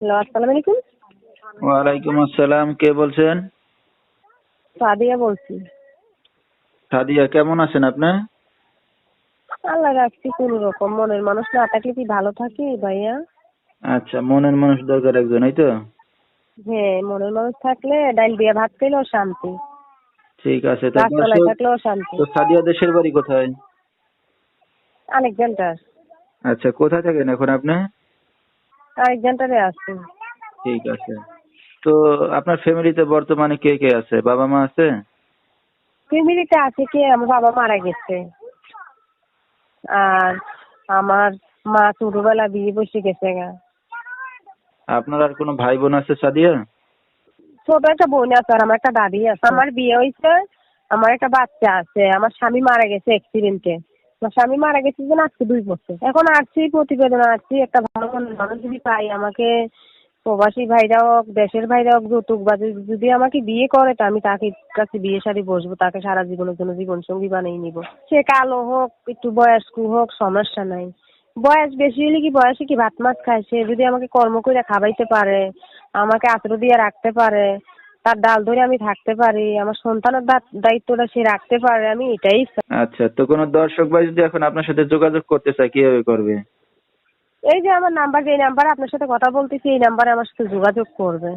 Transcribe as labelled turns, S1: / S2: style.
S1: Hello আসসালামু আলাইকুম।
S2: ওয়ালাইকুম আসসালাম কে বলছেন?
S1: সাদিয়া বলছি।
S2: সাদিয়া কেমন আছেন আপনি?
S1: আল্লাহ রাখছি কোন রকম। মনের মানুষ না থাকলে কি ভালো থাকি ভাইয়া?
S2: আচ্ছা মনের মানুষ দরকার একজন এই তো?
S1: হ্যাঁ মনের মানুষ থাকলে ডাইল দিয়ে ভাত খেলেও শান্তি।
S2: ঠিক আছে
S1: থাকলেও শান্তি।
S2: তো সাদিয়া দেশের বাড়ি কোথায়?
S1: আলেকজান্ডার।
S2: আচ্ছা কোথায় থাকেন এখন আপনি?
S1: আলেকজান্ডারে আছি।
S2: ঠিক আছে। তো আপনার ফ্যামিলিতে বর্তমানে কে কে আছে? বাবা মা আছে?
S1: ফ্যামিলিতে আছে কে? আমার বাবা মারা গেছে। আর আমার মা ছোটবেলা বিয়ে বসে গেছে গা।
S2: আপনার আর কোনো ভাই বোন আছে সাদিয়া?
S1: ছোট একটা বোন আছে আর আমার একটা দাদি আছে। আমার বিয়ে হয়েছে আমার একটা বাচ্চা আছে। আমার স্বামী মারা গেছে অ্যাক্সিডেন্টে স্বামী মারা গেছে যেন আজকে দুই বছর। এখন আসছি প্রতিবেদন আসছি একটা ভালো মানুষ যদি পাই, আমাকে প্রবাসী ভাইরা হোক, দেশের ভাইরা হোক বা যদি- আমাকে বিয়ে করে, তো আমি তাকে কাছে বিয়ে শাড়ি বসবো, তাকে সারা জীবনের জন্য জীবন সঙ্গী বানিয়ে নিব। সে কালো হোক, একটু বয়স্ক হোক, সমস্যা নাই। বয়স বেশি হলে কি বয়সে কি ভাত মাছ খায়? সে যদি আমাকে কর্ম করে খাওয়াইতে পারে, আমাকে আশ্রয় দিয়ে রাখতে পারে তার ডাল ধরে আমি থাকতে পারি আমার সন্তানের দায়িত্বটা সে রাখতে পারে আমি এটাই
S2: আচ্ছা তো কোনো দর্শক ভাই যদি এখন আপনার সাথে যোগাযোগ করতে চায় কীভাবে করবে?
S1: এই যে আমার নাম্বার যে নাম্বারে আপনার সাথে কথা বলতেছি এই নাম্বারে আমার সাথে যোগাযোগ করবে।